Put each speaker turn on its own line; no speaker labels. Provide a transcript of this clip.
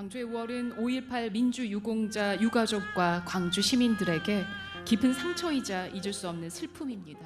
광주의 5월은 5.18 민주유공자 유가족과 광주 시민들에게 깊은 상처이자 잊을 수 없는 슬픔입니다.